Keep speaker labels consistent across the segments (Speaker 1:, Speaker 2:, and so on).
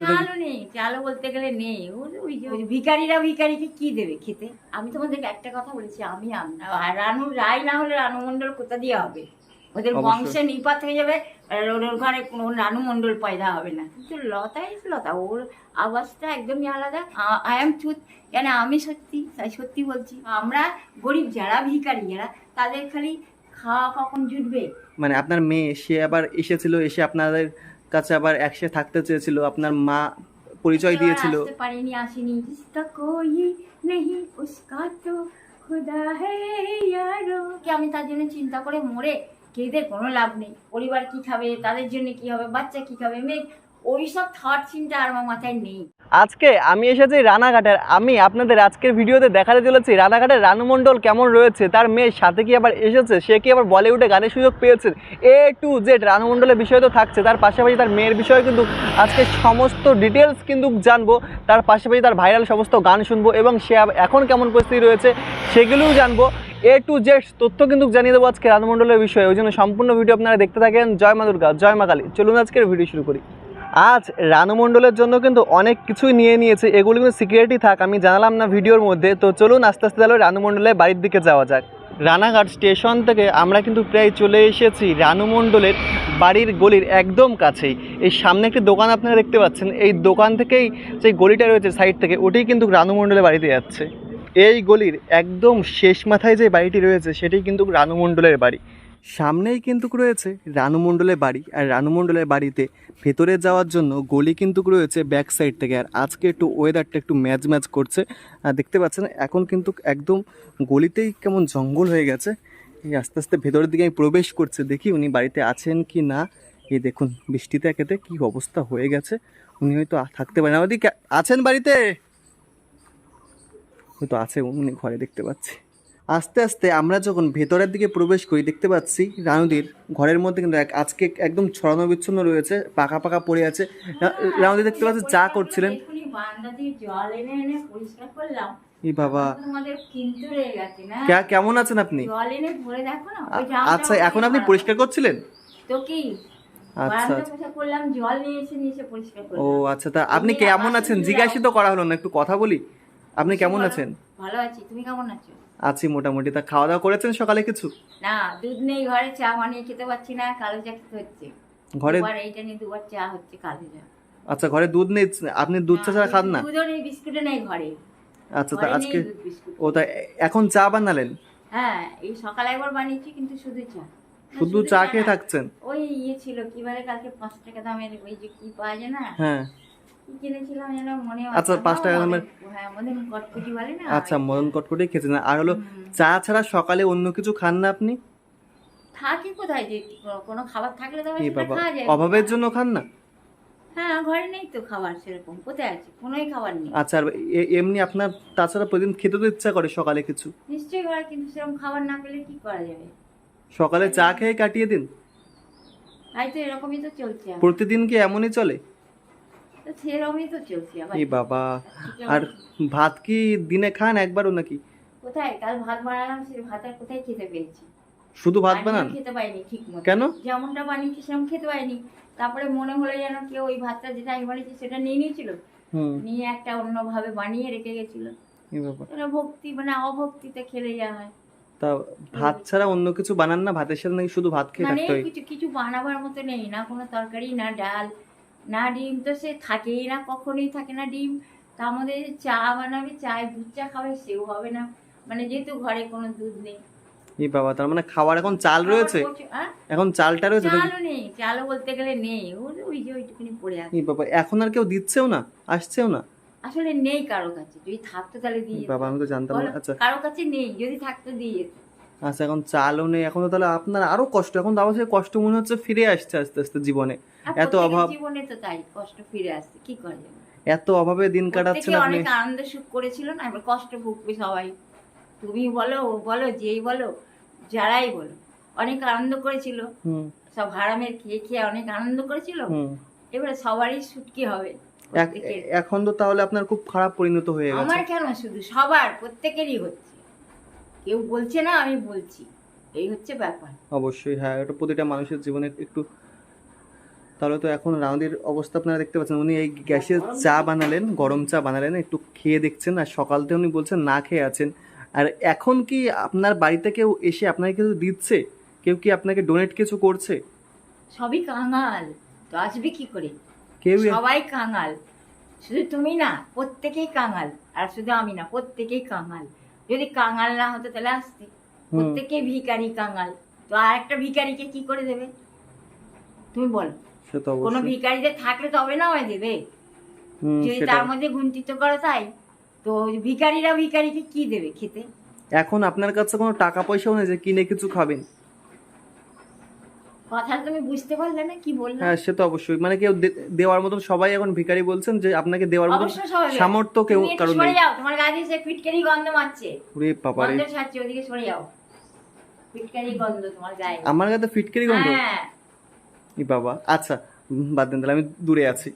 Speaker 1: চালও নেই? চালও বলতে গেলে নেই? ওই- ওই যে ওই ভিখারিরা কি দেবে খেতে? আমি তোমাদেরকে একটা কথা বলেছি আমি রানু রায় না হলে রানু মন্ডল কোথা দিয়ে হবে? ওদের বংশে নিপাত হয়ে যাবে ওর ওর ঘরে কোনো রানু মন্ডল পয়দা হবে না। কিন্তু লতা ইস লতা ওর আওয়াজটা একদমই আলাদা। আই এম ট্রুথ মানে আমি সত্যি? সত্যি বলছি। আমরা গরিব যারা ভিখারি যারা তাদের খালি খাওয়া কখন জুটবে?
Speaker 2: মানে আপনার মেয়ে সে আবার এসেছিল এসে আপনাদের কাছে আবার একসাথে থাকতে চেয়েছিল আপনার মা পরিচয় দিয়েছিল।
Speaker 1: আমি তার জন্য চিন্তা করে মরে? কেঁদে কোনো লাভ নেই? পরিবার কি খাবে? তাদের জন্য কি হবে? বাচ্চা কি খাবে? মেয়ে ওই সব থট চিন্তা আর আমার মাথায় নেই।
Speaker 2: আজকে আমি এসেছি রানাঘাটের। আমি আপনাদের আজকের ভিডিওতে দেখাতে চলেছি রানাঘাটের রানু মণ্ডল কেমন রয়েছে, তার মেয়ের সাথে কি আবার এসেছে, সে কি আবার বলিউডে গানের সুযোগ পেয়েছে? এ টু জেড রানু মণ্ডলের বিষয় তো থাকছে, তার পাশাপাশি তার মেয়ের বিষয়ে কিন্তু আজকে সমস্ত ডিটেলস কিন্তু জানব, তার পাশাপাশি তার ভাইরাল সমস্ত গান শুনব এবং সে এখন কেমন পরিস্থিতি রয়েছে সেগুলোও জানব। এ টু জেড তথ্য কিন্তু জানিয়ে দেবো আজকে রানু মণ্ডলের বিষয়ে, ওই জন্য সম্পূর্ণ ভিডিও আপনারা দেখতে থাকেন। জয় মা দুর্গা, জয় মা কালী। চলুন আজকের ভিডিও শুরু করি। আজ রানু মণ্ডলের জন্য কিন্তু অনেক কিছুই নিয়ে নিয়েছে, এগুলো কিন্তু সিকিউরিটি থাক, আমি জানালাম না ভিডিওর মধ্যে, তো চলুন আস্তে আস্তে তাহলে রানু মণ্ডলের বাড়ির দিকে যাওয়া যাক। রানাঘাট স্টেশন থেকে আমরা কিন্তু প্রায় চলে এসেছি রানু মণ্ডলের বাড়ির গলির একদম কাছেই। এই সামনে একটি দোকান আপনারা দেখতে পাচ্ছেন, এই দোকান থেকেই যে গলিটা রয়েছে সাইড থেকে ওটাই কিন্তু রানু মণ্ডলের বাড়িতে যাচ্ছে। এই গলির একদম শেষ মাথায় যে বাড়িটি রয়েছে সেটাই কিন্তু রানু মণ্ডলের বাড়ি। সামনেই কিন্তু রয়েছে রানু মণ্ডলের বাড়ি। আর রানু মণ্ডলের বাড়িতে ভেতরে যাওয়ার জন্য গলি কিন্তু রয়েছে ব্যাক সাইড থেকে। আর আজকে একটু ওয়েদারটা একটু ম্যাচ ম্যাচ করছে। আর দেখতে পাচ্ছেন, এখন কিন্তু একদম গলিতেই কেমন জঙ্গল হয়ে গেছে। এই আস্তে আস্তে ভেতরের দিকে আমি প্রবেশ করছে, দেখি উনি বাড়িতে আছেন কি না। এই দেখুন, বৃষ্টিতে একেতে কি অবস্থা হয়ে গেছে। উনি হয়তো থাকতে পারেন আমাদের আছেন বাড়িতে? হয়তো আছে, উনি ঘরে দেখতে পাচ্ছি। আস্তে আস্তে আমরা যখন ভেতরের দিকে প্রবেশ করি দেখতে পাচ্ছি রানুদির ঘরের মধ্যে কিন্তু এক- আজকে একদম ছড়ানো বিচ্ছন্ন রয়েছে পাকা পাকা পড়ে আছে। রানুদি দেখতে পাচ্ছি চা করছিলেন। এই বাবা। কেমন আছেন আপনি? আচ্ছা এখন আপনি পরিষ্কার করছিলেন?
Speaker 1: তো কি?
Speaker 2: আচ্ছা আচ্ছা। ও আচ্ছা তা আপনি কেমন আছেন?
Speaker 1: শুনলাম।
Speaker 2: জিজ্ঞাসা তো করা হলো না একটু কথা বলি। আপনি কেমন আছেন?
Speaker 1: ভালো আছি। তুমি কেমন আছো?
Speaker 2: আছি মোটামুটি। তা খাওয়া দাওয়া করেছেন সকালে কিছু?
Speaker 1: না দুধ নেই ঘরে চা বানিয়ে খেতে পারছি না কালো চা খেতে হচ্ছে।
Speaker 2: ঘরে
Speaker 1: দুবার এইটা নিয়ে দুবার চা হচ্ছে কালো চা।
Speaker 2: আচ্ছা ঘরে দুধ নেই আপনি দুধ চা ছাড়া খান না?
Speaker 1: দুধও নেই বিস্কুটও নেই ঘরে।
Speaker 2: আচ্ছা তা আজকে ও তা এখন চা বানালেন?
Speaker 1: হ্যাঁ এই সকালে একবার বানিয়েছি কিন্তু শুধু চা।
Speaker 2: শুধু চা খেয়ে। থাকছেন?
Speaker 1: ওই ইয়ে ছিল কি বলে কালকে পাঁচ টাকা দামের ওই যে কি পাওয়া যায় না?
Speaker 2: হ্যাঁ।
Speaker 1: কিনেছিলাম যেন মনে
Speaker 2: আচ্ছা, পাঁচ টাকা দামের-
Speaker 1: হ্যাঁ মদন
Speaker 2: আচ্ছা মদন কটকটি খেয়েছেন আর হলো চা ছাড়া সকালে অন্য কিছু খান না আপনি?
Speaker 1: থাকি কোথায় যে কোনো- কোনো খাবার থাকলে তো
Speaker 2: এই
Speaker 1: সেটা
Speaker 2: বাবা
Speaker 1: খাওয়া যায়।
Speaker 2: অভাবের জন্য খান না?
Speaker 1: হ্যাঁ ঘরে নেই তো খাবার সেরকম। কোথায় আছে? কোনোই খাবার নেই।
Speaker 2: আচ্ছা এমনি আপনার তাছাড়া প্রতিদিন খেতে তো ইচ্ছা করে সকালে কিছু?
Speaker 1: নিশ্চয়ই ঘরে কিন্তু সেরকম খাবার না পেলে কি করা যাবে?
Speaker 2: সকালে চা খেয়ে কাটিয়ে দিন।
Speaker 1: তাই তো এরকমই তো চলছে
Speaker 2: প্রতিদিন কি এমনই চলে?
Speaker 1: সেরকমই তো চলছে
Speaker 2: এই বাবা আর ভাত কি দিনে খান একবারও নাকি?
Speaker 1: কোথায়? কাল ভাত বানালাম ভাত আর কোথায় খেতে পেয়েছি?
Speaker 2: শুধু ভাত বানান?
Speaker 1: খেতে পাইনি ঠিক মতো
Speaker 2: কেন?
Speaker 1: যেমনটা বানিয়েছি সেরকম খেতে পাইনি তারপরে মনে হলো যেন কেউ ওই ভাতটা যেটা আমি বানিয়েছি সেটা নিয়ে নিয়েছিল। নিয়ে একটা অন্যভাবে বানিয়ে রেখে গেছিল। ভক্তি মানে অভক্তিতে খেলে যাওয়া হয়।
Speaker 2: তা ভাত ছাড়া অন্য কিছু বানান না? ভাতের সাথে নাকি শুধু ভাত খেয়ে
Speaker 1: মানে
Speaker 2: থাকতে হয়?
Speaker 1: কিছু কিছু বানাবার মতো নেই না কোনো তরকারি না ডাল না ডিম তো সে থাকেই না কখনোই থাকে না ডিম। তার মধ্যে চা বানাবে চায় দুধ চা খাবে সেও হবে না। মানে যেহেতু ঘরে কোনো দুধ নেই।
Speaker 2: এই বাবা তার মানে খাবার এখন চাল রয়েছে? এখন চালটা রয়েছে
Speaker 1: চালও নেই চালও বলতে গেলে নেই। ওই ওই যে ওইটুকুনি পড়ে আছে।
Speaker 2: এই বাবা এখন আর কেউ দিচ্ছেও না আসছেও না?
Speaker 1: আসলে নেই কারও কাছে। যদি থাকতো তাহলে দিয়ে
Speaker 2: বাবা আমি তো জানতাম না। আচ্ছা।
Speaker 1: কারও কাছে নেই যদি থাকতো দিয়ে যেত
Speaker 2: আচ্ছা এখন চালও নেই। এখন তো তাহলে আপনার আরও কষ্ট। এখন তো আমার সেই কষ্ট মনে হচ্ছে ফিরে আসছে আস্তে আস্তে জীবনে। এত অভাব
Speaker 1: জীবনে তো তাই কষ্ট ফিরে আসছে। কি করা
Speaker 2: এত অভাবে দিন কাটাচ্ছেন আপনি।
Speaker 1: অনেক আনন্দ সুখ করেছিল না? এবার কষ্ট ভুগবে সবাই। তুমি বলো ও বলো যেই বলো যারাই বলো। অনেক আনন্দ করেছিল। সব হারামের খেয়ে খেয়ে অনেক আনন্দ করেছিল। এবারে সবারই সুটকি হবে?
Speaker 2: এখন তো তাহলে আপনার খুব খারাপ পরিণত হয়ে গেছে।
Speaker 1: আমার কেন শুধু সবার প্রত্যেকেরই হচ্ছে। কেউ বলছে না আমি বলছি। এই হচ্ছে ব্যাপার।
Speaker 2: অবশ্যই হ্যাঁ এটা প্রতিটা মানুষের জীবনে একটু তাহলে তো এখন রাউন্ডের অবস্থা আপনারা দেখতে পাচ্ছেন উনি এই গ্যাসে চা বানালেন গরম চা বানালেন একটু খেয়ে দেখছেন আর সকাল থেকে উনি বলছেন না খেয়ে আছেন। আর এখন কি আপনার বাড়িতে কেউ এসে আপনাকে কিছু দিচ্ছে? কেউ কি আপনাকে ডোনেট কিছু করছে?
Speaker 1: সবই কাঙাল তো আসবে কি করে?
Speaker 2: কেউ
Speaker 1: সবাই কাঙাল। শুধু তুমি না প্রত্যেকেই কাঙাল আর শুধু আমি না প্রত্যেকেই কাঙাল। যদি কাঙাল না হতো তাহলে আসতে। প্রত্যেকে ভিকারি কাঙাল। তো আর একটা ভিকারিকে কি করে দেবে? তুমি বল।
Speaker 2: কোন তো
Speaker 1: কোনো
Speaker 2: অবশ্যই।
Speaker 1: ভিখারিদের থাকলে তবে না হয় দেবে? যদি তার মধ্যে গুন্তিত করো তাই। তো ভিখারিরা ভিকারিকে কি দেবে খেতে?
Speaker 2: এখন আপনার কাছে কোনো টাকা পয়সাও নেই যে কিনে কিছু খাবেন?
Speaker 1: তুমি বুঝতে পারলে না কি
Speaker 2: হ্যাঁ সে তো অবশ্যই। মানে কেউ দেওয়ার মতন সবাই এখন ভিখারি বলছেন যে আপনাকে দেওয়ার মতন। সামর্থ্য কেউ কারণ নেই।
Speaker 1: যাও তোমার সে ফিটকারি গন্ধ মারছে।
Speaker 2: ওরে বাবারে।
Speaker 1: গন্ধ ছাড়ছে ওদিকে সরে যাও। ফিটকারি গন্ধ তোমার গায়ে।
Speaker 2: আমার ফিটকিরি গন্ধ?
Speaker 1: হ্যাঁ।
Speaker 2: ই বাবা আচ্ছা বাদ দেন তাহলে আমি দূরে আছি।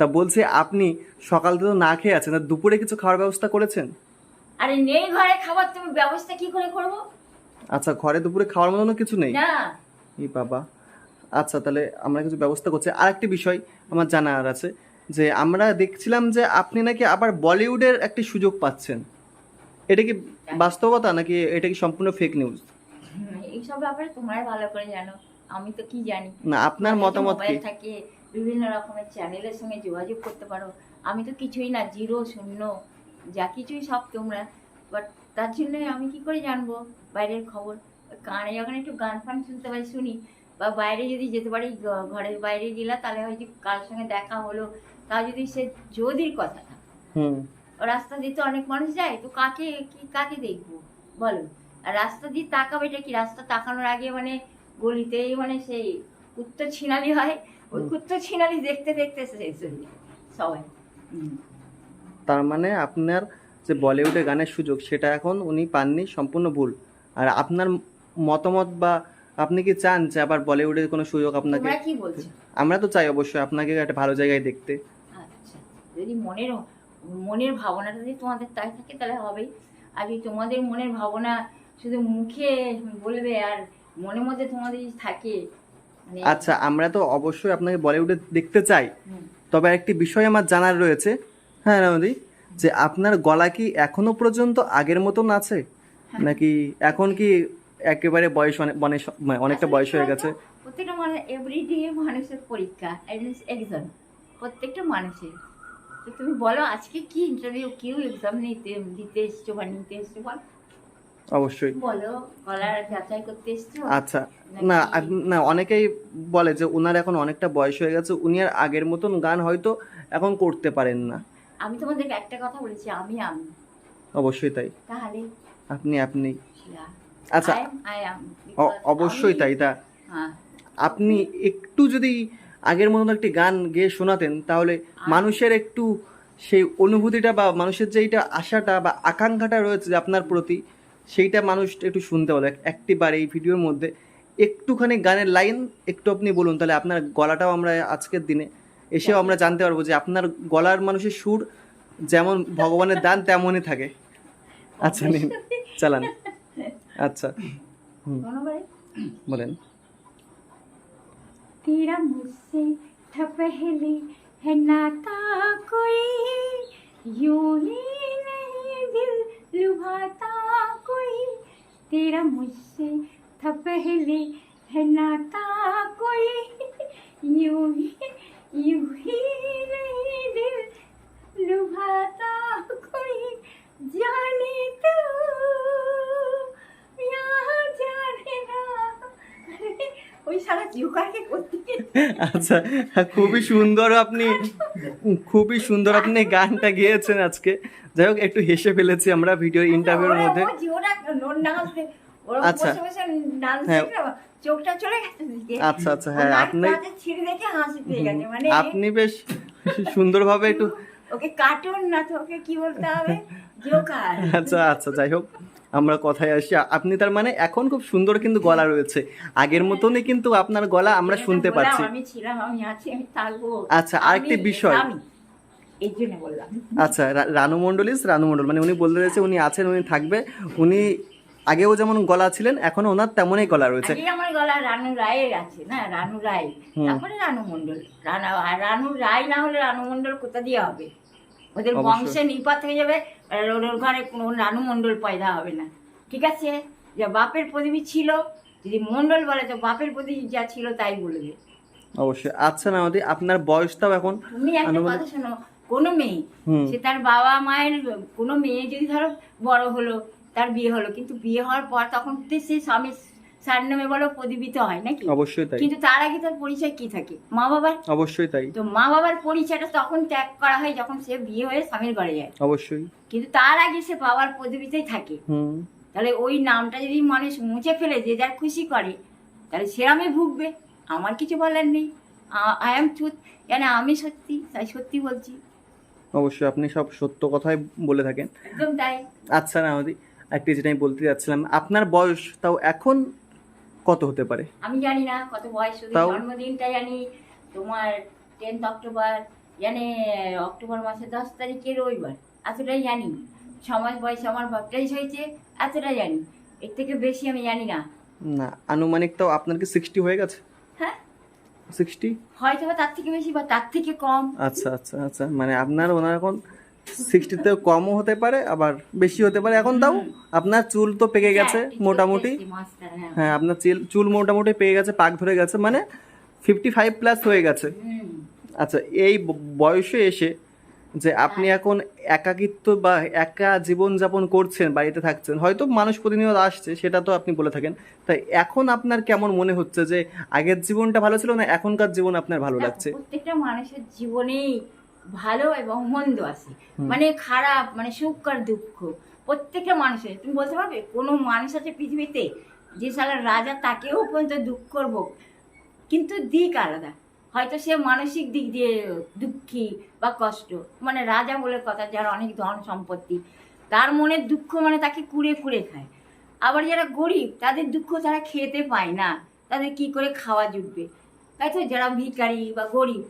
Speaker 2: তা বলছি আপনি সকাল থেকে তো না খেয়ে আছেন আর দুপুরে কিছু খাওয়ার ব্যবস্থা করেছেন?
Speaker 1: আরে নেই ঘরে খাবার তুমি ব্যবস্থা কি করে করব?
Speaker 2: আচ্ছা ঘরে দুপুরে খাওয়ার মতনও কিছু নেই?
Speaker 1: না।
Speaker 2: ই বাবা। আচ্ছা তাহলে আমরা কিছু ব্যবস্থা করছি। আর একটি বিষয় আমার জানার আছে যে আমরা দেখছিলাম যে আপনি নাকি আবার বলিউডের একটি সুযোগ পাচ্ছেন। এটা কি বাস্তবতা নাকি এটা কি সম্পূর্ণ ফেক নিউজ
Speaker 1: এইসব ব্যাপারে তোমরাই ভালো করে জানো। আমি তো কি জানি?
Speaker 2: না আপনার মতামত কি?
Speaker 1: থাকে বিভিন্ন রকমের চ্যানেলের সঙ্গে যোগাযোগ করতে পারো। আমি তো কিছুই না জিরো শূন্য যা কিছুই সব তোমরা। বাট তার জন্য আমি কি করে জানব? বাইরের খবর। কানে যখন একটু গান ফান শুনতে পাই শুনি বা বাইরে যদি যেতে পারি ঘরের বাইরে গেলা তাহলে হয়তো কার সঙ্গে দেখা হলো। তা যদি সে যদির কথা থাকে। রাস্তা দিয়ে তো অনেক মানুষ যায় তো কাকে কি কাকে দেখব? বলো। আর রাস্তা দিয়ে তাকাবে এটা কি? রাস্তা তাকানোর আগে মানে গলিতেই মানে সেই কুত্তো ছিনালি হয়। ওই কুত্তো ছিনালি দেখতে দেখতে শেষ হয়ে সবাই।
Speaker 2: তার মানে আপনার যে বলিউডে গানের সুযোগ সেটা এখন উনি পাননি সম্পূর্ণ ভুল। আর আপনার মতামত বা আপনি কি চান যে আবার বলিউডের কোনো সুযোগ আপনাকে
Speaker 1: তোমরা কি বলছো?
Speaker 2: আমরা তো চাই অবশ্যই আপনাকে একটা ভালো জায়গায় দেখতে।
Speaker 1: আচ্ছা যদি মনের মনের ভাবনাটা যদি তোমাদের তাই থাকে তাহলে হবেই। আর যদি তোমাদের মনের ভাবনা শুধু মুখে বলবে আর মনের মধ্যে তোমাদের যদি থাকে মানে
Speaker 2: আচ্ছা আমরা তো অবশ্যই আপনাকে বলিউডে দেখতে চাই। তবে একটি বিষয় আমার জানার রয়েছে। হ্যাঁ রামদি? যে আপনার গলা কি এখনও পর্যন্ত আগের মতন আছে? নাকি এখন কি একেবারে বয়স অনেক মানে অনেকটা বয়স হয়ে গেছে।
Speaker 1: প্রত্যেকটা মানুষ এভরিডে মানুষের পরীক্ষা এক্সাম প্রত্যেকটা মানুষের। তো তুমি বলো আজকে কি ইন্টারভিউ কেউ এক্সাম নিতে দিতে এসছো বা নিতে এসছো বল।
Speaker 2: অবশ্যই।
Speaker 1: বলো গলার যাচাই করতে এসছো?
Speaker 2: আচ্ছা না না অনেকেই বলে যে ওনার এখন অনেকটা বয়স হয়ে গেছে উনি আর আগের মতন গান হয়তো এখন করতে পারেন না।
Speaker 1: আমি তোমাদেরকে একটা কথা বলেছি আমি আমি।
Speaker 2: অবশ্যই তাই।
Speaker 1: তাহলে?
Speaker 2: আপনি আপনি। আচ্ছা অবশ্যই তাই তা
Speaker 1: হ্যাঁ।
Speaker 2: আপনি একটু যদি আগের মতন একটি গান গেয়ে শোনাতেন তাহলে মানুষের একটু সেই অনুভূতিটা বা মানুষের যে এইটা আশাটা বা আকাঙ্ক্ষাটা রয়েছে আপনার প্রতি সেইটা মানুষ একটু শুনতে এক- একটি বার এই ভিডিওর মধ্যে একটুখানি গানের লাইন একটু আপনি বলুন তাহলে আপনার গলাটাও আমরা আজকের দিনে এসেও আমরা জানতে পারব যে আপনার গলার মানুষের সুর যেমন ভগবানের দান তেমনই থাকে। আচ্ছা নিন চালান। আচ্ছা হুম
Speaker 1: কোনোবারে
Speaker 2: বলেন
Speaker 1: तेरा मुझसे था पहले है नाता कोई यूं ही नहीं दिल लुभाता कोई तेरा मुझसे था पहले है नाता कोई यूं ही यूं ही नहीं दिल लुभाता कोई जाने तू
Speaker 2: আচ্ছা খুবই সুন্দর আপনি খুবই সুন্দর আপনি গানটা গেয়েছেন আজকে। যাই হোক একটু হেসে ফেলেছি আমরা ভিডিও ইন্টারভিউর মধ্যে। আচ্ছা। হ্যাঁ।
Speaker 1: চোখটা চলে গেছে
Speaker 2: আচ্ছা, আচ্ছা, হ্যাঁ, আপনি-
Speaker 1: আপনি ছিঁড়ে দেখে হাসি পেয়ে গেছে মানে
Speaker 2: আপনি বেশ সুন্দরভাবে একটু
Speaker 1: ওকে কার্টুন না তো ওকে কি বলতে হবে? জোকার
Speaker 2: আচ্ছা আচ্ছা যাই হোক। আমরা কথায় আসি। আপনি তার মানে এখন খুব সুন্দর কিন্তু গলা রয়েছে। আগের মতনই কিন্তু আপনার গলা আমরা শুনতে পাচ্ছি।
Speaker 1: আমি ছিলাম আমি আছি আমি থাকব।
Speaker 2: আচ্ছা, আরেকটি বিষয়। আচ্ছা রানু মণ্ডল ইস রানু মণ্ডল। মানে উনি বলতে চাইছে উনি আছেন উনি থাকবে। উনি আগেও যেমন গলা ছিলেন এখনও ওনার তেমনই গলা রয়েছে।
Speaker 1: আমার গলা রানু রায়ের আছে না? রানু রায়। তারপরে রানু মন্ডল রানু রায় না হলে রানু মন্ডল কোথা দিয়ে হবে? ওদের বংশে নিপাত হয়ে যাবে ওর ঘরে কোনো রানু মন্ডল পয়দা হবে না। ঠিক আছে? যে বাপের পদবী ছিল যদি মন্ডল বলে তো বাপের পদবী যা ছিল তাই বলবে।
Speaker 2: অবশ্যই। আচ্ছা মামাদি আপনার বয়সটাও এখন?
Speaker 1: তুমি একটা কথা শোনো কোনো মেয়ে সে তার বাবা মায়ের কোনো মেয়ে যদি ধরো বড় হলো তার বিয়ে হলো কিন্তু বিয়ে হওয়ার পর তখন সে স্বামী সার নামে বলো প্রদীপিত হয় নাকি?
Speaker 2: অবশ্যই তাই।
Speaker 1: কিন্তু তার আগে তার পরিচয় কি থাকে? মা বাবার?
Speaker 2: অবশ্যই তাই।
Speaker 1: তো মা বাবার পরিচয়টা তখন ত্যাগ করা হয় যখন সে বিয়ে হয়ে স্বামীর ঘরে যায়।
Speaker 2: অবশ্যই।
Speaker 1: কিন্তু তার আগে সে বাবার পদবিতেই থাকে।
Speaker 2: হুম।
Speaker 1: তাহলে ওই নামটা যদি মানুষ মুছে ফেলে যে যার খুশি করে তাহলে সে আমি ভুগবে। আমার কিছু বলার নেই। আই এম ট্রুথ কেন আমি সত্যি? তাই সত্যি বলছি।
Speaker 2: অবশ্যই আপনি সব সত্য কথাই বলে থাকেন।
Speaker 1: একদম তাই।
Speaker 2: আচ্ছা মামাদি একটি যেটা আমি বলতে যাচ্ছিলাম আপনার বয়স তাও এখন কত হতে পারে?
Speaker 1: আমি জানি না কত বয়স শুধু
Speaker 2: তাও-
Speaker 1: জন্মদিনটা জানি। তোমার টেন্থ অক্টোবর জানে অক্টোবর মাসের দশ তারিখে রবিবার এতটাই জানি। ছ মাস বয়সে আমার বাপটাইশ হয়েছে এতটা জানি। এর থেকে বেশি আমি জানি না।
Speaker 2: না আনুমানিক তাও আপনার কি সিক্সটি হয়ে গেছে?
Speaker 1: হ্যাঁ।
Speaker 2: সিক্সটি
Speaker 1: হয়তো বা তার থেকে বেশি বা তার থেকে কম।
Speaker 2: আচ্ছা আচ্ছা আচ্ছা। মানে আপনার ওনার এখন সিক্সটিতে কমও হতে পারে আবার বেশি হতে পারে। এখন তাও আপনার চুল তো পেকে গেছে
Speaker 1: হ্যাঁ,
Speaker 2: মোটামুটি।
Speaker 1: হ্যাঁ।
Speaker 2: হ্যাঁ আপনার চুল চুল মোটামুটি পেকে গেছে পাক ধরে গেছে মানে ফিফটি ফাইভ প্লাস হয়ে গেছে। আচ্ছা এই বয়সে এসে যে আপনি এখন একাকিত্ব বা একা জীবন যাপন করছেন বাড়িতে থাকছেন হয়তো মানুষ প্রতিনিয়ত আসছে সেটা তো আপনি বলে থাকেন। তাই এখন আপনার কেমন মনে হচ্ছে যে আগের জীবনটা ভালো ছিল না এখনকার জীবন আপনার ভালো লাগছে?
Speaker 1: প্রত্যেকটা মানুষের জীবনেই ভালো এবং মন্দ আছে। মানে খারাপ মানে সুখ আর দুঃখ। প্রত্যেকটা মানুষের তুমি বলতে পারবে? কোনো মানুষ আছে পৃথিবীতে যে সালা রাজা তাকেও পর্যন্ত দুঃখ করব। কিন্তু দিক আলাদা। হয়তো সে মানসিক দিক দিয়ে দুঃখী বা কষ্ট। মানে রাজা বলে কথা যার অনেক ধন সম্পত্তি। তার মনের দুঃখ মানে তাকে কুড়ে কুড়ে খায়। আবার যারা গরিব তাদের দুঃখ তারা খেতে পায় না। তাদের কি করে খাওয়া জুটবে? তাই তো যারা ভিখারি বা গরিব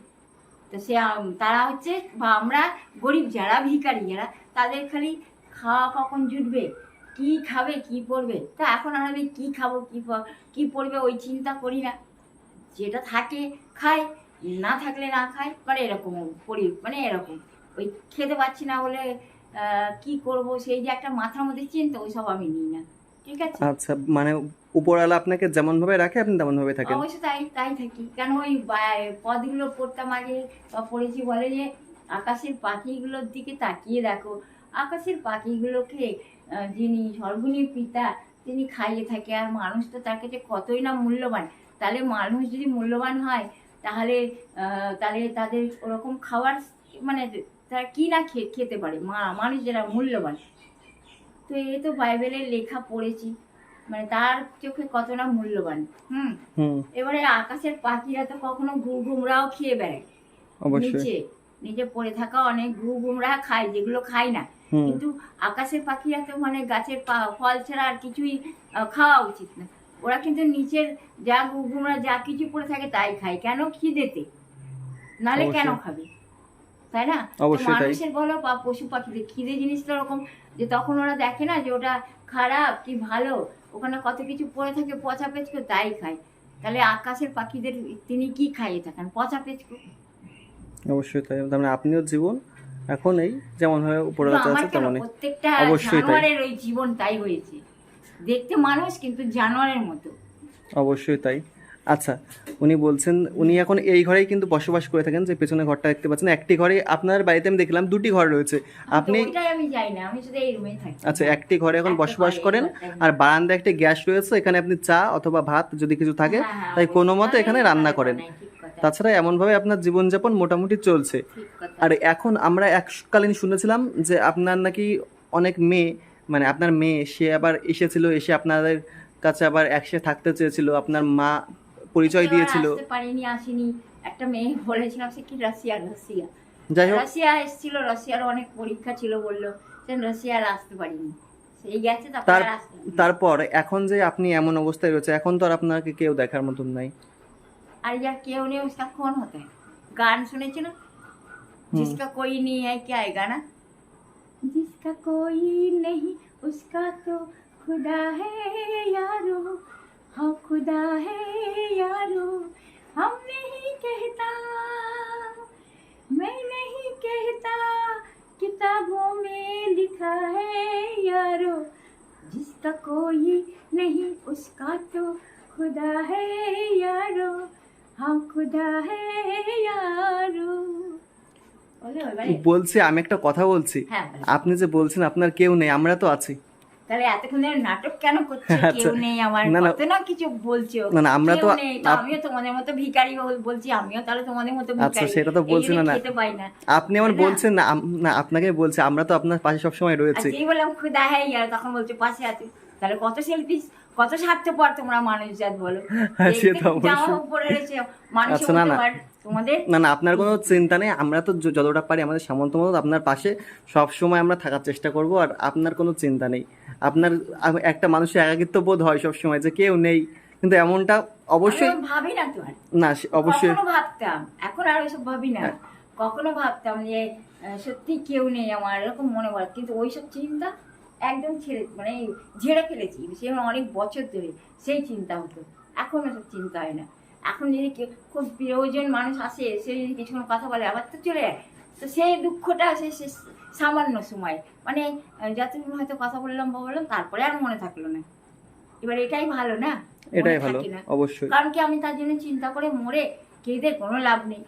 Speaker 1: তো সে তারা হচ্ছে, বা আমরা গরিব যারা, ভিখারি যারা, তাদের খালি খাওয়া কখন জুটবে? কি খাবে, কি পরবে? তা এখন আর আমি কি খাব, কি কি পরবে, ওই চিন্তা করি না। যেটা থাকে খায় না থাকলে না খায় মানে এরকম করি মানে এরকম। ওই খেতে পাচ্ছি না বলে কি করব, সেই যে একটা মাথার মধ্যে চিন্তা, ওইসব আমি নিই না। ঠিক আছে?
Speaker 2: আচ্ছা মানে উপরওয়ালা আপনাকে যেমন ভাবে রাখে, আপনি তেমন ভাবে থাকেন।
Speaker 1: অবশ্য তাই তাই থাকি। কেন ওই পদগুলো পড়তাম আগে পড়েছি বলে যে, আকাশের পাখিগুলোর দিকে তাকিয়ে দেখো। আকাশের পাখিগুলোকে যিনি সর্বনীয় পিতা, তিনি খাইয়ে থাকে, আর মানুষ তো তার কাছে কতই না মূল্যবান। তাহলে মানুষ যদি মূল্যবান হয়, তাহলে তাহলে তাদের ওরকম খাবার মানে তারা কি না খেতে পারে? মা- মানুষ যারা মূল্যবান। তো এ তো বাইবেলের লেখা পড়েছি। মানে তার চোখে কত না মূল্যবান। হুম? এবারে আকাশের পাখিরা তো কখনো ঘু ঘুমরাও খেয়ে বেড়ায়। নিচে নিচে পড়ে থাকা অনেক ঘু ঘুমরা খায় যেগুলো খায় না। কিন্তু আকাশের পাখিরা তো মানে গাছের ফল ছাড়া আর কিছুই খাওয়া উচিত না। ওরা কিন্তু নিচের যা ঘু ঘুমরা যা কিছু পড়ে থাকে তাই খায়। কেন খিদেতে? নালে কেন খাবে? তাই না। মানুষের বলো বা পশু পাখিদের খিদে জিনিসটা ওরকম যে তখন ওরা দেখে না যে ওটা খারাপ কি ভালো? ওখানে কত কিছু পড়ে থাকে পচা পেঁচকো তাই খায়। তাহলে আকাশের পাখিদের তিনি কি খাইয়ে থাকেন? পচা পেঁচকো।
Speaker 2: অবশ্যই তাই। তার মানে আপনিও জীবন এখন এই যেমন ভাবে উপরে
Speaker 1: আছে
Speaker 2: তেমনই।
Speaker 1: প্রত্যেকটা জানোয়ারের ওই জীবন তাই হয়েছে। দেখতে মানুষ কিন্তু জানোয়ারের মতো।
Speaker 2: অবশ্যই তাই। আচ্ছা উনি বলছেন উনি এখন এই ঘরেই কিন্তু বসবাস করে থাকেন যে পেছনে ঘরটা দেখতে পাচ্ছেন। একটি ঘরে আপনার বাড়িতে আমি দেখলাম দুটি ঘর রয়েছে। আপনি
Speaker 1: আমি যাই না আমি শুধু এই রুমে থাকি।
Speaker 2: আচ্ছা একটি ঘরে এখন বসবাস করেন আর বারান্দায় একটি গ্যাস রয়েছে এখানে আপনি চা অথবা ভাত যদি কিছু থাকে
Speaker 1: হ্যাঁ, হ্যাঁ,
Speaker 2: তাই কোনো মতে এখানে রান্না করেন। তাছাড়া এমনভাবে আপনার জীবনযাপন মোটামুটি চলছে। আর এখন আমরা এককালীন শুনেছিলাম যে আপনার নাকি অনেক মেয়ে মানে আপনার মেয়ে সে আবার এসেছিল এসে আপনাদের কাছে আবার একসাথে থাকতে চেয়েছিল আপনার মা পরিচয়
Speaker 1: এবার
Speaker 2: দিয়েছিল
Speaker 1: আসতে পারিনি আসিনি একটা মেয়ে বলেছিলাম সে কি রাশিয়া রাশিয়া
Speaker 2: যাই হোক
Speaker 1: রাশিয়া এসেছিল রাশিয়ার অনেক পরীক্ষা ছিল বললো সে রাশিয়া আর আসতে পারিনি সেই গেছে তারপর
Speaker 2: তার
Speaker 1: আর আসতে পারিনি।
Speaker 2: তারপর এখন যে আপনি এমন অবস্থায় রয়েছে এখন তো আর আপনাকে কেউ দেখার মতন নাই
Speaker 1: আর यार কেউ নেই उसका कौन होता है গান শুনেছে না जिसका कोई नहीं है क्या है गाना जिसका कोई नहीं उसका तो खुदा है यारो हाँ खुदा है यारो हम नहीं कहता मैं नहीं कहता किताबों में लिखा है यारो जिसका कोई नहीं उसका तो खुदा है यारो हाँ खुदा है यारो বলো এবারে
Speaker 2: বলছি আমি একটা কথা বলছি
Speaker 1: হ্যাঁ বলো।
Speaker 2: আপনি যে বলছেন আপনার কেউ নেই আমরা তো আছি
Speaker 1: তাহলে এতক্ষণ নাটক কেন করছে?
Speaker 2: আচ্ছা।
Speaker 1: কেউ নেই আমার। কত না কিছু বলছো?
Speaker 2: না, না, আমরা তো-
Speaker 1: আমিও তোমাদের মতো ভিখারি বলছি আমিও তাহলে তোমাদের মতো
Speaker 2: আচ্ছা, সেটা তো
Speaker 1: এই
Speaker 2: বলছি না, না। আপনি আমার বলছেন না না আপনাকে বলছি আমরা তো আপনার পাশে সবসময়
Speaker 1: আর
Speaker 2: রয়েছি
Speaker 1: যেই বললাম খুদা হ্যাঁ ইয়ার তখন বলছে পাশে আছে। তাহলে কত সেলফিস কত স্বার্থপর তোমরা মানুষ জাত বলো।
Speaker 2: সে তো অবশ্যই।
Speaker 1: রয়েছে মানুষ
Speaker 2: আচ্ছা, না, না।
Speaker 1: তোমাদের?
Speaker 2: না না আপনার কোনো চিন্তা নেই। আমরা তো যতটা পারি আমাদের সামর্থ্য মতো আপনার পাশে সব সময় আমরা থাকার চেষ্টা করব আর আপনার কোনো চিন্তা নেই। আপনার একটা মানুষের একাকিত্ব বোধ হয় সব সময় যে কেউ নেই। কিন্তু এমনটা অবশ্যই
Speaker 1: ভাবি না তো
Speaker 2: না অবশ্যই
Speaker 1: ভাবতাম এখন আর ওইসব ভাবি না। কখনো ভাবতাম যে সত্যি কেউ নেই আমার এরকম মনে হয়। কিন্তু ওইসব চিন্তা একদম ছেড়ে মানে ঝেড়ে ফেলেছি। সে অনেক বছর ধরে সেই চিন্তা হতো। এখন ওসব চিন্তা হয় না। এখন যদি খুব প্রিয়জন মানুষ আসে সে যদি কিছুক্ষণ কথা বলে আবার তো চলে যায়। তো সেই দুঃখটা সে সামান্য সময় মানে যতক্ষণ হয়তো কথা বললাম বা বললাম তারপরে আর মনে থাকল না। এবার এটাই ভালো না?
Speaker 2: এটাই ভালো অবশ্যই।
Speaker 1: কারণ কি আমি তার জন্য চিন্তা করে মরে কেঁদে কোনো লাভ নেই।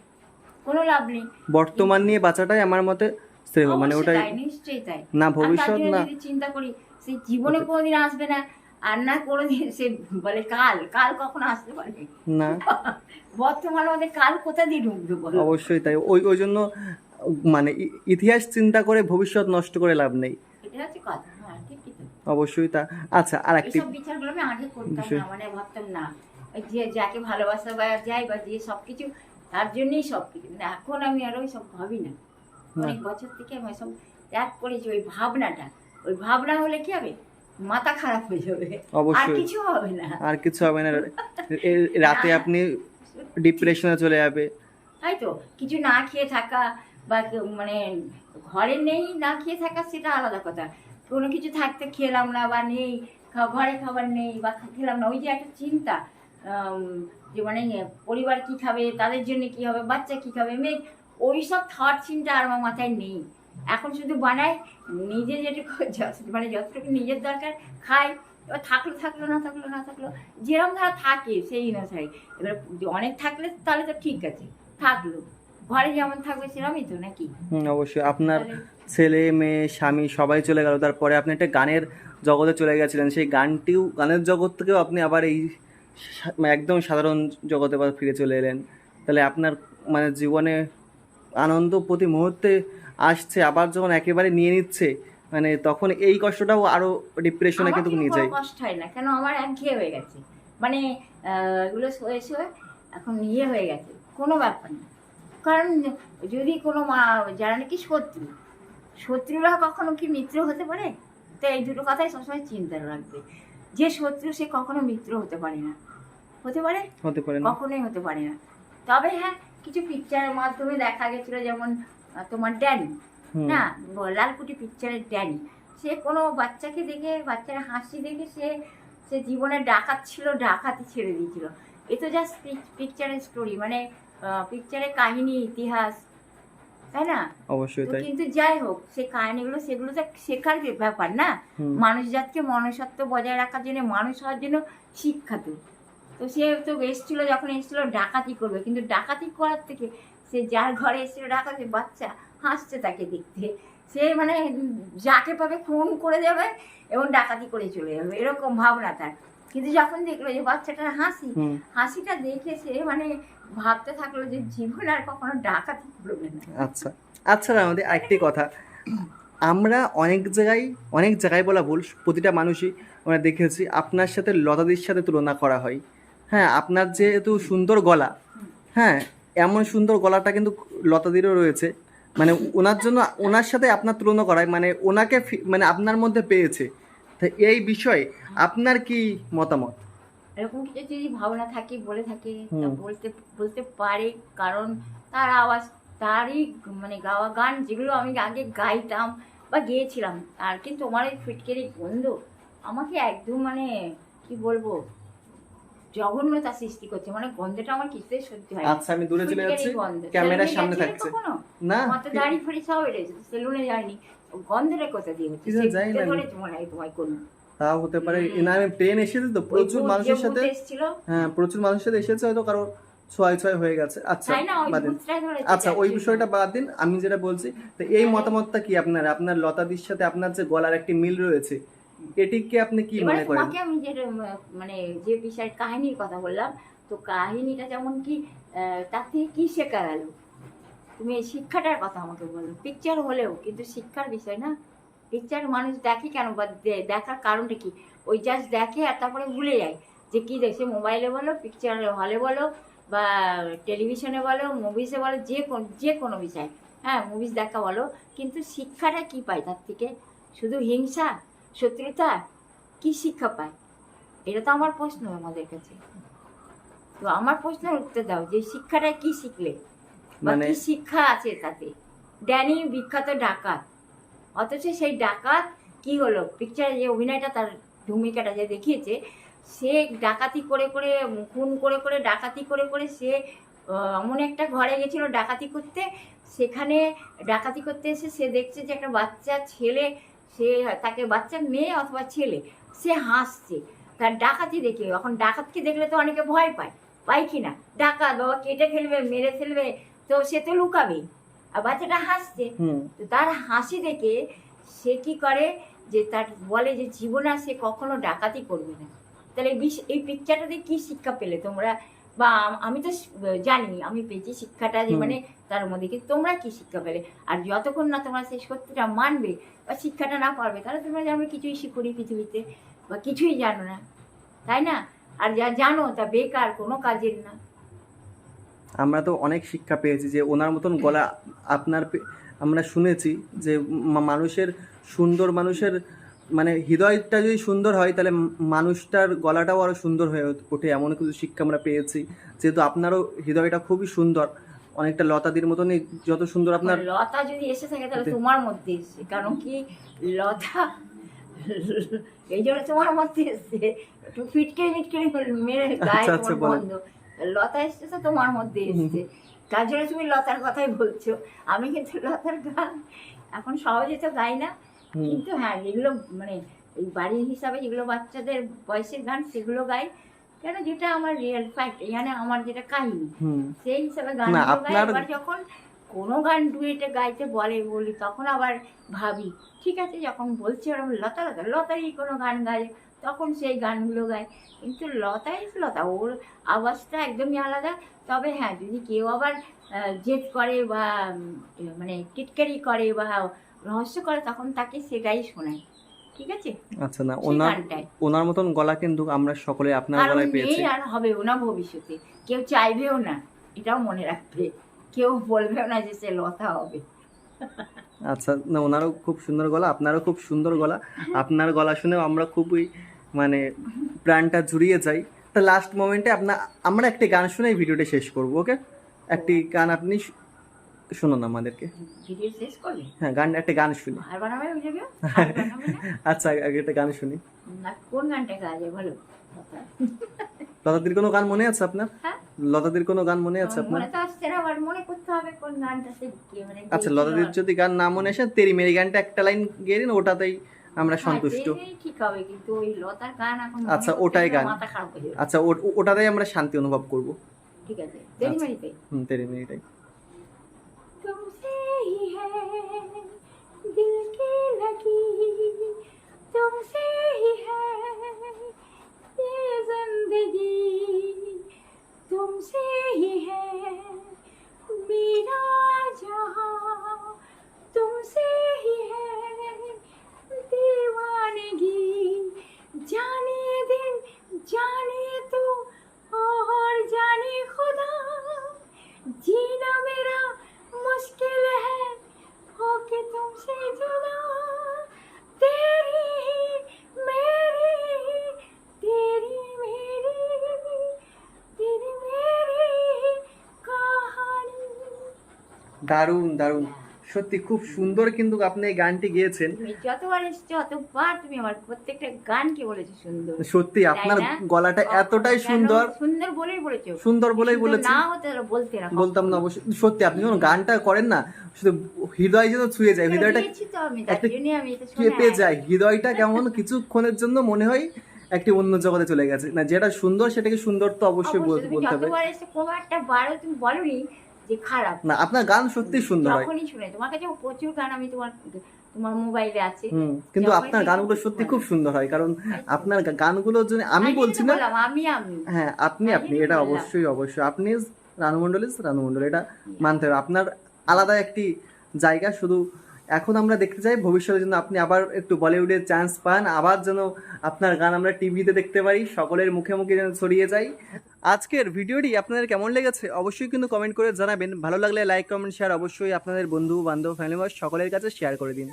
Speaker 1: কোনো লাভ নেই।
Speaker 2: বর্তমান নিয়ে বাঁচাটাই আমার মতে শ্রেয় মানে ওটাই
Speaker 1: নিশ্চয়ই তাই।
Speaker 2: না ভবিষ্যৎ না।
Speaker 1: চিন্তা করি সেই জীবনে কোনোদিন আসবে না। আর না কোনোদিন সে বলে কাল কাল কখন আসতে পারে?
Speaker 2: না।
Speaker 1: বর্তমানে আমাদের কাল কোথা দিয়ে ঢুকবে বলো?
Speaker 2: অবশ্যই তাই। ওই ওই জন্য মানে ইতিহাস চিন্তা করে ভবিষ্যৎ নষ্ট করে লাভ নেই।
Speaker 1: এটা হচ্ছে কথা হ্যাঁ
Speaker 2: অবশ্যই তা। আচ্ছা আর একটি
Speaker 1: বিচারগুলো আমি আগে করতাম না মানে ভাবতাম না। যে যাকে ভালোবাসা বা যায় বা যে সবকিছু তার জন্যই সব কিছু। কিন্তু এখন আমি আর ওই সব ভাবি না। অনেক বছর থেকে আমি সব ত্যাগ করেছি ওই ভাবনাটা। ওই ভাবনা হলে কি হবে? মাথা খারাপ হয়ে যাবে। আর কিছু হবে না।
Speaker 2: আর কিছু হবে না। রাতে আপনি ডিপ্রেশনে চলে যাবে।
Speaker 1: তাই তো কিছু না খেয়ে থাকা বা মানে ঘরে নেই না খেয়ে থাকা সেটা আলাদা কথা। কোনো কিছু থাকতে খেলাম না বা নেই ঘরে খাবার নেই বা খেলাম না। ওই যে একটা চিন্তা যে মানে পরিবার কি খাবে তাদের জন্য কি হবে বাচ্চা কি খাবে মেয়ে ওই সব থট চিন্তা আর আমার মাথায় নেই। এখন শুধু বানাই নিজে যেটুকু মানে যতটুকু নিজের দরকার খাই এবার থাকল থাকল না থাকল না থাকল যেরকম ধারা থাকে সেই অনুসারে। এবার অনেক থাকলে তাহলে তো ঠিক আছে থাকল। ঘরে যেমন থাকবে সেরকমই তো নাকি?
Speaker 2: অবশ্যই। আপনার ছেলে মেয়ে স্বামী সবাই চলে গেল তারপরে আপনি একটা গানের জগতে চলে গেছিলেন সেই গানটিও গানের জগৎ থেকেও আপনি আবার এই মানে একদম সাধারণ জগতে আবার ফিরে চলে এলেন। তাহলে আপনার মানে জীবনে আনন্দ প্রতি মুহূর্তে আসছে আবার যখন একেবারে নিয়ে নিচ্ছে মানে তখন এই কষ্টটাও আরও ডিপ্রেশনে কিন্তু নিয়ে যায়।
Speaker 1: কষ্ট হয় না কেন আমার একঘেয়ে হয়ে গেছে। মানে এগুলো শুয়ে শুয়ে এখন ইয়ে হয়ে গেছে কোনো ব্যাপার না। কারণ যদি কোনো মা যারা নাকি শত্রু শত্রুরা কখনো কি মিত্র হতে পারে? তো এই দুটো কথাই সবসময় চিন্তা রাখবে। যে শত্রু সে কখনো মিত্র হতে পারে না। হতে পারে?
Speaker 2: হতে পারে
Speaker 1: কখনোই হতে পারে না। তবে হ্যাঁ কিছু পিকচারের মাধ্যমে দেখা গেছিল যেমন তোমার ড্যানি। না? লালকুটি পিকচারের ড্যানি সে কোনো বাচ্চাকে দেখে বাচ্চার হাসি দেখে সে সে জীবনে ডাকাত ছিল ডাকাতি ছেড়ে দিয়েছিল। এ তো জাস্ট পিকচারের স্টোরি মানে পিকচারের কাহিনী ইতিহাস তাই না?
Speaker 2: অবশ্যই তাই।
Speaker 1: কিন্তু যাই হোক সে কাহিনীগুলো সেগুলো তো শেখার ব্যাপার না? মানুষ জাতকে মনুষ্যত্ব বজায় রাখার জন্য মানুষ হওয়ার জন্য শিক্ষা তো তো সে তো এসেছিল যখন এসেছিল ডাকাতি করবে। কিন্তু ডাকাতি করার থেকে সে যার ঘরে এসেছিল ডাকাতি বাচ্চা হাসছে তাকে দেখতে। সে মানে যাকে পাবে খুন করে যাবে এবং ডাকাতি করে চলে যাবে এরকম ভাবনা তার। কিন্তু যখন দেখল যে বাচ্চাটার হাসি হাসিটা দেখে সে মানে ভাবতে থাকল যে জীবন আর কখনো ডাকাতি করবে না।
Speaker 2: আচ্ছা আচ্ছা আমাদের আরেকটি কথা। আমরা অনেক জায়গায় অনেক জায়গায় বলা ভুল প্রতিটা মানুষই আমরা দেখেছি আপনার সাথে লতাদির সাথে তুলনা করা হয়। হ্যাঁ আপনার যেহেতু সুন্দর গলা হ্যাঁ এমন সুন্দর গলাটা কিন্তু লতাদিরও রয়েছে। মানে ওনার জন্য ওনার সাথে আপনার তুলনা করায় মানে ওনাকে মানে আপনার মধ্যে পেয়েছে। তো এই বিষয়ে আপনার কি মতামত?
Speaker 1: এরকম কিছু যদি ভাবনা থাকে বলে থাকে বলতে বলতে পারে। কারণ তার আওয়াজ তারই মানে গাওয়া গান যেগুলো আমি আগে গাইতাম বা গেয়েছিলাম আর কিন্তু আমার এই ফিটকেরি গন্ধ আমাকে একদম মানে কি বলব জঘন্যতা সৃষ্টি করছে মানে গন্ধটা আমার কিছুতেই সহ্য হয়
Speaker 2: আচ্ছা আমি দূরে চলে যাচ্ছি। ক্যামেরার সামনে থাকছে। না
Speaker 1: আমার তো দাড়ি ফাড়ি সব এড়েছে সেলুনে যায়নি। গন্ধটা কোথা দিয়ে হচ্ছে?
Speaker 2: না।
Speaker 1: ধরে তোমার তোমায় করুন
Speaker 2: তাও হতে পারে। না আমি ট্রেন এসেছে তো প্রচুর মানুষের সাথে হ্যাঁ প্রচুর মানুষের সাথে এসেছে হয়তো কারোর ছয় ছয় হয়ে গেছে। আচ্ছা। আচ্ছা ওই বিষয়টা বাদ দিন। আমি যেটা বলছি তো এই। মতামতটা কি আপনার? আপনার লতাদির সাথে আপনার যে গলার একটি মিল রয়েছে এটিকে আপনি কি মনে করেন?
Speaker 1: তোমাকে আমি যে মানে যে বিষয়ের কাহিনীর কথা বললাম তো কাহিনীটা যেমন কি তার থেকে কি শেখা গেল? তুমি এই শিক্ষাটার কথা আমাকে বলো। পিকচার হলেও কিন্তু শিক্ষার বিষয় না। পিকচার মানুষ দেখে কেন বা দেখার কারণটা কি? ওই জাস্ট দেখে আর তারপরে ভুলে যায় যে কি দেখছে। মোবাইলে বলো পিকচার হলে বলো বা টেলিভিশনে বলো মুভিসে বলো যে কোন যে কোনো বিষয়। হ্যাঁ মুভিস দেখা বলো কিন্তু শিক্ষাটা কি পায় তার থেকে? শুধু হিংসা? শত্রুতা কি শিক্ষা পায়? এটা তো আমার প্রশ্ন আমাদের কাছে। তো আমার প্রশ্নের উত্তর দাও যে শিক্ষাটা কি শিখলে? বা
Speaker 2: মানে-
Speaker 1: কি শিক্ষা আছে তাতে? ড্যানি বিখ্যাত ডাকাত। অথচ সেই ডাকাত কি হলো? পিকচারে যে অভিনয়টা তার ভূমিকাটা যে দেখিয়েছে সে ডাকাতি করে করে খুন করে করে ডাকাতি করে করে সে এমন একটা ঘরে গেছিল ডাকাতি করতে। সেখানে ডাকাতি করতে এসে সে দেখছে যে একটা বাচ্চা ছেলে সে তাকে বাচ্চা মেয়ে অথবা ছেলে সে হাসছে। তার ডাকাতি দেখে এখন ডাকাতকে দেখলে তো অনেকে ভয় পায়। পায় কি না? ডাকাত বাবা কেটে ফেলবে মেরে ফেলবে তো সে তো লুকাবেই। আর বাচ্চাটা হাসছে। তো তার হাসি দেখে সে কি করে যে তার বলে যে জীবনে সে কখনো ডাকাতি করবে না। তাহলে এই পিকচারটাতে কি শিক্ষা পেলে তোমরা? বা আম- আমি তো জানি আমি পেয়েছি শিক্ষাটা যে মানে তার মধ্যে কিন্তু তোমরা কি শিক্ষা পেলে? আর যতক্ষণ না তোমরা সেই সত্যটা মানবে বা শিক্ষাটা না পারবে, তাহলে তোমরা জানবে কিছুই শিখুনি পৃথিবীতে বা কিছুই জানো না। তাই না? আর যা জানো তা বেকার, কোনো কাজের না।
Speaker 2: আমরা তো অনেক শিক্ষা পেয়েছি যে ওনার মতন গলা আপনার আমরা শুনেছি যে মানুষের সুন্দর মানুষের মানে হৃদয়টা যদি সুন্দর হয়, তাহলে মানুষটার গলাটাও আরও সুন্দর হয়ে ওঠে। এমন কিছু শিক্ষা আমরা পেয়েছি। যেহেতু আপনারও হৃদয়টা খুবই সুন্দর অনেকটা লতাদির মতনই যত সুন্দর আপনার
Speaker 1: লতা যদি এসে থাকে তাহলে তোমার মধ্যে এসছে কারণ কি লতা এই জন্য তোমার মধ্যে এসছে। একটু ফিটকে মিটকে মেরে গায়ে
Speaker 2: আচ্ছা, আচ্ছা,
Speaker 1: তোমার
Speaker 2: বলেন।
Speaker 1: বন্ধ লতা এসছে তো তোমার মধ্যে এসছে। তার জন্য তুমি লতার কথাই বলছো। আমি কিন্তু লতার গান এখন সহজে তো গাই না। কিন্তু হ্যাঁ যেগুলো মানে এই বাড়ির হিসাবে যেগুলো বাচ্চাদের বয়সের গান সেগুলো গাই। কেন? যেটা আমার রিয়েল ফ্যাক্ট এখানে আমার যেটা কাহিনী। সেই হিসাবে গান এবার যখন কোনো গান ডুয়েটে গাইতে বলে বলি তখন আবার ভাবি ঠিক আছে যখন বলছে ওরকম লতা লতা লতারই কোনো গান গায়। তখন সেই গানগুলো গায়। কিন্তু লতাই লতা ওর আওয়াজটা একদমই আলাদা। তবে হ্যাঁ যদি কেউ আবার জেদ করে বা মানে টিটকারি করে বা রহস্য করে তখন তাকে সেটাই শোনায়। ঠিক আছে?
Speaker 2: আচ্ছা না ওনার ওনার মতন গলা কিন্তু আমরা সকলে আপনার গলায় পেয়েছি।
Speaker 1: আর হবেও না ভবিষ্যতে। কেউ চাইবেও না এটাও মনে রাখবে। কেউ বলবেও না যে সে লতা হবে।
Speaker 2: আচ্ছা না ওনারও খুব সুন্দর গলা আপনারও খুব সুন্দর গলা। আপনার গলা শুনেও আমরা খুবই মানে প্রাণটা জুড়িয়ে যাই। তা লাস্ট মোমেন্টে আপনার আমরা একটি গান শুনে ভিডিওটা শেষ করব ওকে একটি গান আপনি শু- শুনুন আমাদেরকে।
Speaker 1: ভিডিও শেষ করবে
Speaker 2: হ্যাঁ গান একটা গান শুনি।
Speaker 1: আর বানাবে
Speaker 2: আচ্ছা আগে একটা গান শুনি।
Speaker 1: না কোন গানটা গাওয়া যায় বলো?
Speaker 2: লতাদির কোনো গান মনে আছে আপনার?
Speaker 1: হ্যাঁ।
Speaker 2: লতাদির কোনো গান মনে আছে আপনার?
Speaker 1: মনে না
Speaker 2: আচ্ছা লতাদির যদি গান না মনে আসে তেরি মেরি গানটা একটা লাইন গেয়ে দিন ওটাতেই আমরা
Speaker 1: হ্যাঁ,
Speaker 2: সন্তুষ্ট। আচ্ছা, ওটাই গান। আচ্ছা ওটাতেই আমরা শান্তি অনুভব করব।
Speaker 1: ঠিক আছে দেরি
Speaker 2: আচ্ছা। তেরি মেরিটাই
Speaker 1: तुमसे ही है, दिल की लगी। तुमसे ही है, ये ज़िंदगी। तुमसे ही है, मेरा जहाँ। तुमसे ही है, दीवानगी। जाने दिन जाने तू, और जाने खुदा। जीना मेरा मुश्किल है। हो तुमसे जुड़ा तेरी ही मेरी ही, तेरी मेरी ही, तेरी मेरी ही कहानी।
Speaker 2: दारून दारून সত্যি খুব সুন্দর কিন্তু আপনি এই গানটি গেয়েছেন।
Speaker 1: যতবার এসছো অতবার তুমি আমার প্রত্যেকটা গানকে বলেছ সুন্দর।
Speaker 2: সত্যি আপনার গলাটা এতটাই সুন্দর।
Speaker 1: সুন্দর বলেই বলেছ।
Speaker 2: সুন্দর বলেই বলেছি
Speaker 1: না হতে বলতে না
Speaker 2: বলতাম না অবশ্যই। সত্যি আপনি যখন গানটা করেন না শুধু হৃদয় যেন ছুঁয়ে যায় হৃদয়টা কেঁপে যায়। হৃদয়টা কেমন কিছুক্ষণের জন্য মনে হয় একটি অন্য জগতে চলে গেছে। না যেটা সুন্দর সেটাকে সুন্দর তো অবশ্যই বলতে হবে।
Speaker 1: যে খারাপ।
Speaker 2: না আপনার গান সত্যি সুন্দর হয়।
Speaker 1: যখনই শুনে তোমার কাছে প্রচুর গান আমি তোমার তোমার মোবাইলে আছে।
Speaker 2: কিন্তু আপনার গানগুলো সত্যি খুব সুন্দর হয় কারণ আপনার গানগুলোর জন্য আমি বলছি না
Speaker 1: আমি আমি।
Speaker 2: হ্যাঁ আপনি আপনি এটা অবশ্যই অবশ্যই। আপনি রানু মন্ডল ইজ রানু মন্ডল এটা মানতে হবে। আপনার আলাদা একটি জায়গা শুধু এখন আমরা দেখতে চাই ভবিষ্যতে যেন আপনি আবার একটু বলিউডের চান্স পান, আবার যেন আপনার গান আমরা টিভিতে দেখতে পারি, সকলের মুখে মুখে যেন ছড়িয়ে যাই আজকের ভিডিওটি আপনাদের কেমন লেগেছে অবশ্যই কিন্তু কমেন্ট করে জানাবেন। ভালো লাগলে লাইক কমেন্ট শেয়ার অবশ্যই আপনাদের বন্ধু, বান্ধব ফ্যামিলি সকলের কাছে শেয়ার করে দিন।